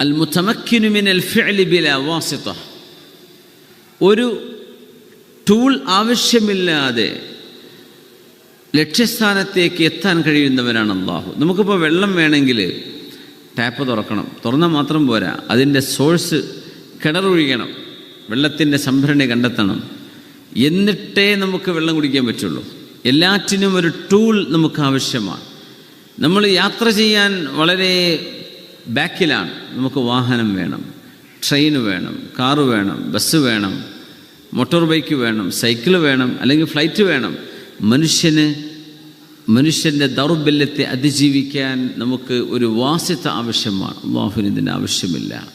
അൽ മുത്തമക്കിനു മിനൽ ഫിഅലി ബില വാസിത ഒരു ടൂൾ ആവശ്യമില്ലാതെ ലക്ഷ്യസ്ഥാനത്തേക്ക് എത്താൻ കഴിയുന്നവനാണ് അള്ളാഹു നമുക്കിപ്പോൾ വെള്ളം വേണമെങ്കിൽ ടാപ്പ് തുറക്കണം. തുറന്നാൽ മാത്രം പോരാ. അതിന്റെ സോഴ്സ് കിണറൊഴിക്കണം വെള്ളത്തിന്റെ സംഭരണി കണ്ടെത്തണം. എന്നിട്ടേ നമുക്ക് വെള്ളം കുടിക്കാൻ പറ്റുള്ളൂ. എല്ലാറ്റിനും ഒരു ടൂൾ നമുക്ക് ആവശ്യമാണ്. നമ്മൾ യാത്ര ചെയ്യാൻ വളരെ ബാക്കിലാണ്. നമുക്ക് വാഹനം വേണം ട്രെയിൻ വേണം കാറ് വേണം ബസ് വേണം മോട്ടോർ ബൈക്ക് വേണം സൈക്കിൾ വേണം അല്ലെങ്കിൽ ഫ്ലൈറ്റ് വേണം. മനുഷ്യന് മനുഷ്യന്റെ ദൗർബല്യത്തെ അതിജീവിക്കാൻ നമുക്ക് ഒരു വാസ്യത ആവശ്യമാണ്. അള്ളാഹുവിന് ഇതിന്റെ ആവശ്യമില്ല.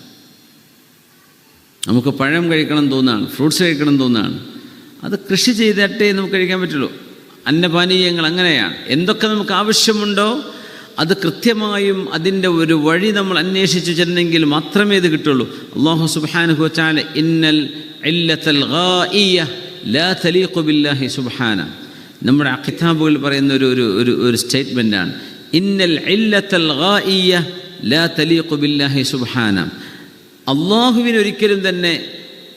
നമുക്ക് പഴം കഴിക്കണം തോന്നാണ് ഫ്രൂട്ട്സ് കഴിക്കണം തോന്നാണ്. അത് കൃഷി ചെയ്തിട്ടേ നമുക്ക് കഴിക്കാൻ പറ്റുള്ളൂ. അന്നപാനീയങ്ങൾ അങ്ങനെയാണ്. എന്തൊക്കെ നമുക്ക് ആവശ്യമുണ്ടോ അത് കൃത്യമായും അതിന്റെ ഒരു വഴി നമ്മൾ അന്വേഷിച്ചു ചെന്നെങ്കിൽ മാത്രമേ ഇത് കിട്ടുള്ളൂ. അള്ളാഹു സുബാനുഹു ഇന്നൽ ബില്ലാഹി സുബ്ഹാന. നമ്മുടെ അഖിതാബുകൾ പറയുന്ന ഒരു ഒരു ഒരു ഒരു സ്റ്റേറ്റ്മെന്റാണ് ഇന്നൽ ലാ തലീഖു ബില്ലാഹി സുബ്ഹാന. അള്ളാഹുവിന് ഒരിക്കലും തന്നെ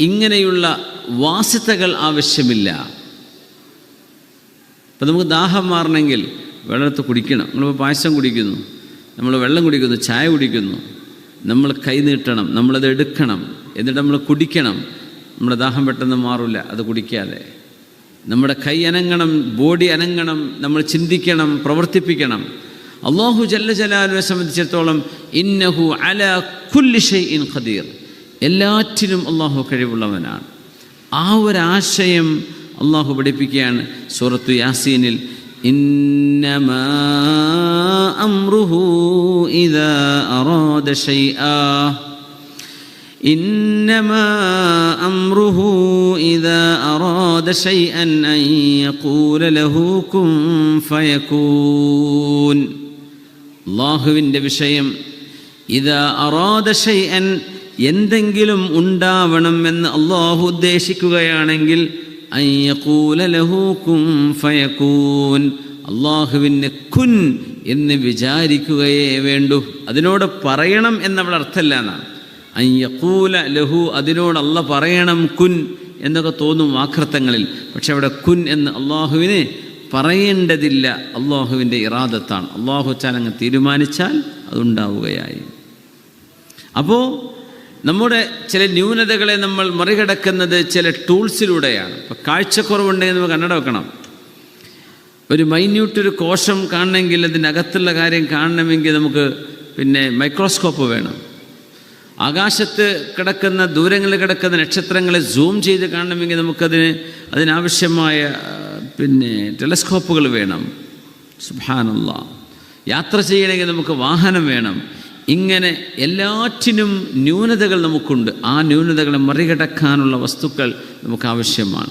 ഇങ്ങനെയുള്ള വാസ്യതകൾ ആവശ്യമില്ല. ഇപ്പം നമുക്ക് ദാഹം മാറണമെങ്കിൽ വെള്ളത്ത് കുടിക്കണം. നമ്മളിപ്പോൾ പായസം കുടിക്കുന്നു. നമ്മൾ വെള്ളം കുടിക്കുന്നു ചായ കുടിക്കുന്നു. നമ്മൾ കൈ നീട്ടണം നമ്മളത് എടുക്കണം. എന്നിട്ട് നമ്മൾ കുടിക്കണം. നമ്മുടെ ദാഹം പെട്ടെന്ന് മാറില്ല അത് കുടിക്കാതെ. നമ്മുടെ കൈ അനങ്ങണം ബോഡി അനങ്ങണം നമ്മൾ ചിന്തിക്കണം പ്രവർത്തിപ്പിക്കണം. അള്ളാഹു ജല്ല ജലാലുവിനെ സംബന്ധിച്ചിടത്തോളം ഇന്നഹു അല കുല്ലി ഇൻ ഖദീർ. എല്ലാറ്റിനും അള്ളാഹു കഴിവുള്ളവനാണ്. ആ ഒരാശയം അള്ളാഹു പഠിപ്പിക്കുകയാണ് സൂറത്തു യാസീനിൽ. إنما أمره إذا أراد شيئا إنما أمره إذا أراد شيئا أن يقول له كن فيكون അള്ളാഹുവിൻ്റെ വിഷയം ഇതാ അറാദ ഷൈഅൻ എന്തെങ്കിലും ഉണ്ടാവണം എന്ന് അള്ളാഹു ഉദ്ദേശിക്കുകയാണെങ്കിൽ അയ്യക്കൂല ലഹു കുൻ ഫയകൂൻ അള്ളാഹുവിന് കുൻ എന്ന് വിചാരിക്കുകയേ വേണ്ടൂ. അതിനോട് പറയണം എന്നവിടെ അർത്ഥമല്ല എന്നാണ്. അയ്യക്കൂല ലഹു അതിനോട് അല്ല പറയണം കുൻ എന്നൊക്കെ തോന്നും വാക്രത്തങ്ങളിൽ പക്ഷെ അവിടെ കുൻ എന്ന് അള്ളാഹുവിന് പറയേണ്ടതില്ല. അള്ളാഹുവിന്റെ ഇറാദത്താണ്. അള്ളാഹു അങ്ങ് തീരുമാനിച്ചാൽ അതുണ്ടാവുകയായി. അപ്പോൾ നമ്മുടെ ചില ന്യൂനതകളെ നമ്മൾ മറികടക്കുന്നത് ചില ടൂൾസിലൂടെയാണ്. ഇപ്പോൾ കാഴ്ചക്കുറവുണ്ടെങ്കിൽ നമുക്ക് കണ്ണട വെക്കണം. ഒരു മൈന്യൂട്ട് ഒരു കോശം കാണണമെങ്കിൽ അതിനകത്തുള്ള കാര്യം കാണണമെങ്കിൽ നമുക്ക് പിന്നെ മൈക്രോസ്കോപ്പ് വേണം. ആകാശത്ത് കിടക്കുന്ന ദൂരങ്ങളിൽ കിടക്കുന്ന നക്ഷത്രങ്ങളെ സൂം ചെയ്ത് കാണണമെങ്കിൽ നമുക്കതിന് അതിനാവശ്യമായ പിന്നെ ടെലസ്കോപ്പുകൾ വേണം. സുബാനുള്ള യാത്ര ചെയ്യണമെങ്കിൽ നമുക്ക് വാഹനം വേണം. ഇങ്ങനെ എല്ലാറ്റിനും ന്യൂനതകൾ നമുക്കുണ്ട്. ആ ന്യൂനതകളെ മറികടക്കാനുള്ള വസ്തുക്കൾ നമുക്ക് ആവശ്യമാണ്.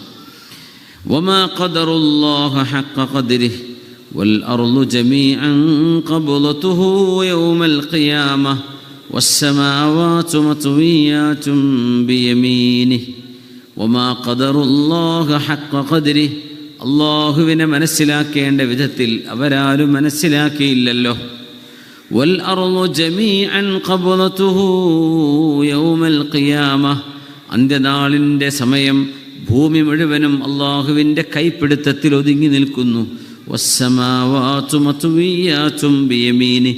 അള്ളാഹുവിനെ മനസ്സിലാക്കേണ്ട വിധത്തിൽ അവരാരും മനസ്സിലാക്കിയില്ലല്ലോ. والأرض جميعا قبضته يوم القيامة والسماوات مطويات بيمينه وما قدر الله حق قدره അള്ളാഹുവിനെ മനസ്സിലാക്കേണ്ട വിധത്തിൽ അവരാരും മനസ്സിലാക്കിയില്ലല്ലോ വൽ അർളു ജമീഅൻ ഖബ്ളതുഹു യൗമൽ ഖിയാമ അന്ത്യനാളിൻ്റെ സമയം ഭൂമി മുഴുവനും അള്ളാഹുവിൻ്റെ കൈപ്പിടുത്തത്തിൽ ഒതുങ്ങി നിൽക്കുന്നു വസ്സമാവാതു മത്വിയാതും ബിയമീനി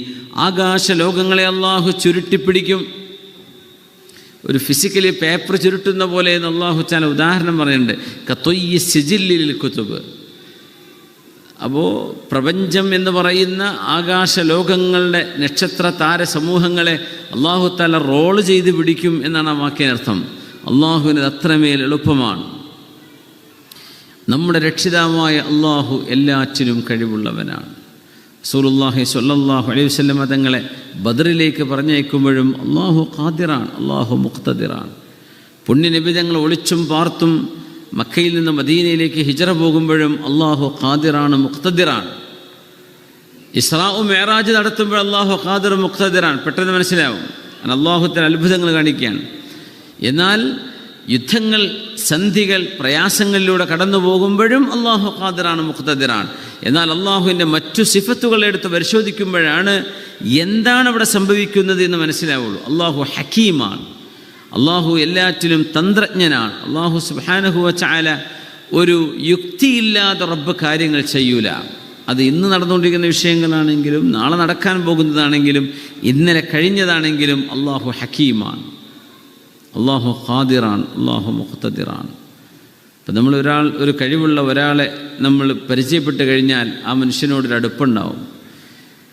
ആകാശലോകങ്ങളെ അള്ളാഹു ചുരുട്ടിപ്പിടിക്കും ഒരു ഫിസിക്കലി പേപ്പർ ചുരുട്ടുന്ന പോലെ എന്ന് അള്ളാഹു ചാല ഉദാഹരണം പറയുന്നുണ്ട് കത്തൊയ്യ സിജില്ലിൽ കുത്തുബ് അപ്പോൾ പ്രപഞ്ചം എന്ന് പറയുന്ന ആകാശ ലോകങ്ങളുടെ നക്ഷത്ര താര സമൂഹങ്ങളെ അള്ളാഹു താല റോൾ ചെയ്ത് പിടിക്കും എന്നാണ് ആ വാക്കിനർത്ഥം അള്ളാഹുവിന് അത്രമേൽ എളുപ്പമാണ്. നമ്മുടെ രക്ഷിതാവായ അള്ളാഹു എല്ലാറ്റിനും കഴിവുള്ളവനാണ്. റസൂലുള്ളാഹി സ്വല്ലല്ലാഹു അലൈഹി വസല്ലമ തങ്ങളെ ബദറിലേക്ക് പറഞ്ഞയക്കുമ്പോഴും അള്ളാഹു ഖാദിറാണ് അള്ളാഹു മുഖ്തദിറാണ്. പുണ്യനിബിതങ്ങൾ ഒളിച്ചും പാർത്തും മക്കയിൽ നിന്ന് മദീനയിലേക്ക് ഹിജറ പോകുമ്പോഴും അള്ളാഹു ഖാദിറാണ് മുക്തദിറാണ് ഇസ്രാഉ മേറാജ് നടത്തുമ്പോൾ അള്ളാഹു ഖാദിർ മുക്തദിറാണ് പെട്ടെന്ന് മനസ്സിലാവും. അള്ളാഹുത്തിന് അത്ഭുതങ്ങൾ കാണിക്കുകയാണ്. എന്നാൽ യുദ്ധങ്ങൾ സന്ധികൾ പ്രയാസങ്ങളിലൂടെ കടന്നു പോകുമ്പോഴും അള്ളാഹു ഖാദിറാണ് മുക്തദിറാണ് എന്നാൽ അള്ളാഹുവിന്റെ മറ്റു സിഫത്തുകൾ എടുത്ത് പരിശോധിക്കുമ്പോഴാണ് എന്താണ് അവിടെ സംഭവിക്കുന്നത് എന്ന് മനസ്സിലാവുള്ളൂ. അള്ളാഹു ഹക്കീമാണ്. അള്ളാഹു എല്ലാറ്റിലും തന്ത്രജ്ഞനാണ്. അള്ളാഹു സുബാനഹുവ ചാല ഒരു യുക്തിയില്ലാതെ റബ്ബ് കാര്യങ്ങൾ ചെയ്യൂല. അത് ഇന്ന് നടന്നുകൊണ്ടിരിക്കുന്ന വിഷയങ്ങളാണെങ്കിലും നാളെ നടക്കാൻ പോകുന്നതാണെങ്കിലും ഇന്നലെ കഴിഞ്ഞതാണെങ്കിലും അള്ളാഹു ഹക്കീമാണ്. അള്ളാഹു ഖാദിറാണ് അള്ളാഹു മുഖത്തദിറാണ് അപ്പം നമ്മൾ ഒരാൾ ഒരു കഴിവുള്ള ഒരാളെ നമ്മൾ പരിചയപ്പെട്ട് കഴിഞ്ഞാൽ ആ മനുഷ്യനോടൊരു അടുപ്പുണ്ടാവും.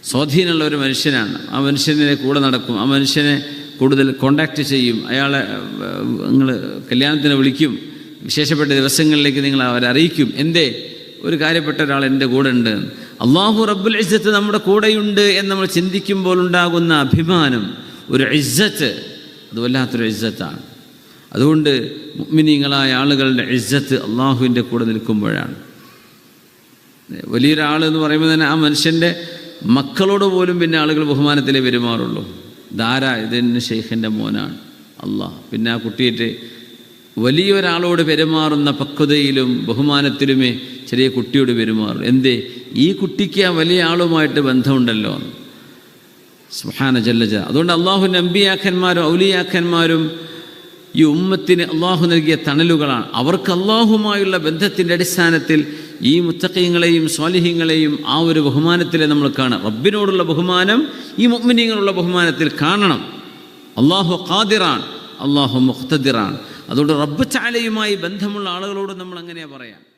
സ്വാധീനമുള്ള ഒരു മനുഷ്യനാണ്. ആ മനുഷ്യനെ കൂടെ നടക്കും. ആ മനുഷ്യനെ കൂടുതൽ കോണ്ടാക്റ്റ് ചെയ്യും. അയാളെ നിങ്ങൾ കല്യാണത്തിന് വിളിക്കും. വിശേഷപ്പെട്ട ദിവസങ്ങളിലേക്ക് നിങ്ങൾ അവരെ അറിയിക്കും. എന്തേ? ഒരു കാര്യപ്പെട്ട ഒരാൾ എന്റെ കൂടെ ഉണ്ട് അള്ളാഹു റബ്ബുൽ ഇസ്സത്ത് നമ്മുടെ കൂടെയുണ്ട് എന്ന് നമ്മൾ ചിന്തിക്കുമ്പോൾ ഉണ്ടാകുന്ന അഭിമാനം ഒരു ഇസ്സത്ത്. അത് വല്ലാത്തൊരു ഇസ്സത്താണ്. അതുകൊണ്ട് മുഅ്മിനീങ്ങളായ ആളുകളുടെ ഇസ്സത്ത് അള്ളാഹുവിന്റെ കൂടെ നിൽക്കുമ്പോഴാണ്. വലിയൊരാൾ എന്ന് പറയുമ്പോൾ തന്നെ ആ മനുഷ്യന്റെ മക്കളോട് പോലും പിന്നെ ആളുകൾ ബഹുമാനത്തിലേ പെരുമാറുള്ളൂ. ധാരാ ഇതെന്നെ ഷെയ്ഖിന്റെ മോനാണ്. അള്ളാഹ്. പിന്നെ ആ കുട്ടിയിട്ട് വലിയൊരാളോട് പെരുമാറുന്ന പക്വതയിലും ബഹുമാനത്തിലുമേ ചെറിയ കുട്ടിയോട് പെരുമാറും. എന്തേ? ഈ കുട്ടിക്ക് ആ വലിയ ആളുമായിട്ട് ബന്ധമുണ്ടല്ലോ. സുഹാന ജല്ലജ അതുകൊണ്ട് അള്ളാഹു നമ്പിയാക്കന്മാരും ഔലിയാക്കന്മാരും ഈ ഉമ്മത്തിന് അള്ളാഹു നൽകിയ തണലുകളാണ്. അവർക്ക് അള്ളാഹുമായുള്ള ബന്ധത്തിന്റെ അടിസ്ഥാനത്തിൽ ഈ മുത്തക്കയങ്ങളെയും സ്വാലിഹ്യങ്ങളെയും ആ ഒരു ബഹുമാനത്തിലെ നമ്മൾ കാണാം. റബ്ബിനോടുള്ള ബഹുമാനം ഈ മുഗ്മിനീങ്ങളുള്ള ബഹുമാനത്തിൽ കാണണം. അള്ളാഹു ഖാദിറാൻ അള്ളാഹു മുഖ്തദിറാൻ അതുകൊണ്ട് റബ്ബ് ചാലയുമായി ബന്ധമുള്ള ആളുകളോട് നമ്മൾ അങ്ങനെയാണ് പറയാം.